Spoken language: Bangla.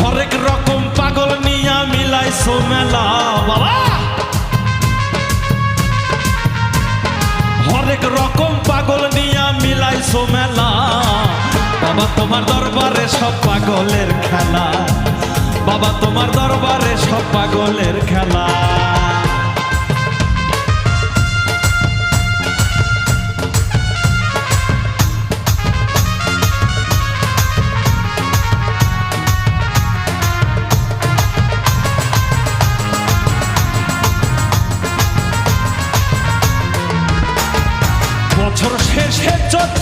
হরেক রকম পাগল নিয়া মিলাইছো মেলা, বাবা। হরেক রকম পাগল নিয়া মিলাইছো মেলা। বাবা, তোমার দরবারে সব পাগলের খেলা। বাবা, তোমার দরবারে সব পাগলের খেলা। বছর শেষে চৈত্র